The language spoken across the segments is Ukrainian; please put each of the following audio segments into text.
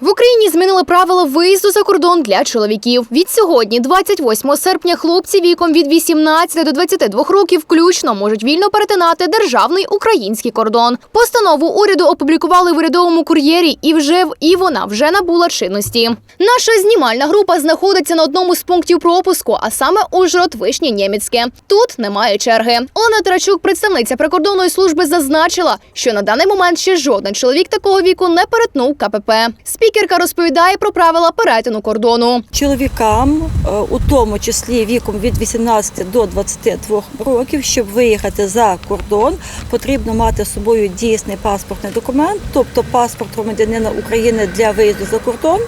В Україні змінили правила виїзду за кордон для чоловіків. Від сьогодні, 28 серпня, хлопці віком від 18 до 22 років включно можуть вільно перетинати державний український кордон. Постанову уряду опублікували в урядовому кур'єрі, і вже в- і вона вже набула чинності. Наша знімальна група знаходиться на одному з пунктів пропуску, а саме Ужгород Вишні Нємецьке. Тут немає черги. Олена Тарачук, представниця прикордонної служби, зазначила, що на даний момент ще жоден чоловік такого віку не перетнув КПП. Спікерка розповідає про правила перетину кордону. Чоловікам, е, у тому числі віком від 18 до 22 років, щоб виїхати за кордон, потрібно мати з собою дійсний паспортний документ, тобто паспорт громадянина України для виїзду за кордон.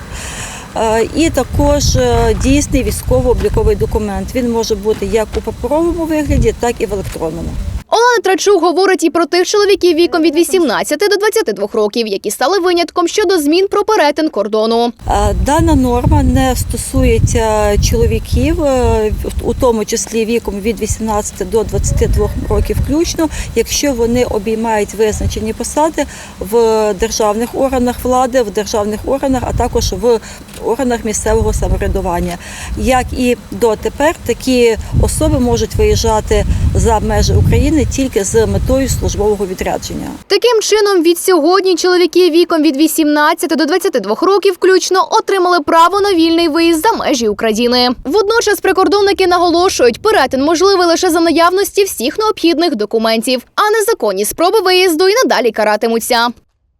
е, І також е, дійсний військово-обліковий документ. Він може бути як у паперовому вигляді, так і в електронному. Олена Трачук говорить і про тих чоловіків віком від 18 до 22 років, які стали винятком щодо змін про перетин кордону. Е, Дана норма не стосується чоловіків, е, у тому числі віком від 18 до 22 років включно, якщо вони обіймають визначені посади в державних органах влади, в державних органах, а також в органах місцевого самоврядування. Як і дотепер, такі особи можуть виїжджати за межі України тільки з метою службового відрядження. Таким чином, від сьогодні чоловіки віком від 18 до 22 років включно отримали право на вільний виїзд за межі України. Водночас прикордонники наголошують, перетин можливий лише за наявності всіх необхідних документів, а незаконні спроби виїзду і надалі каратимуться.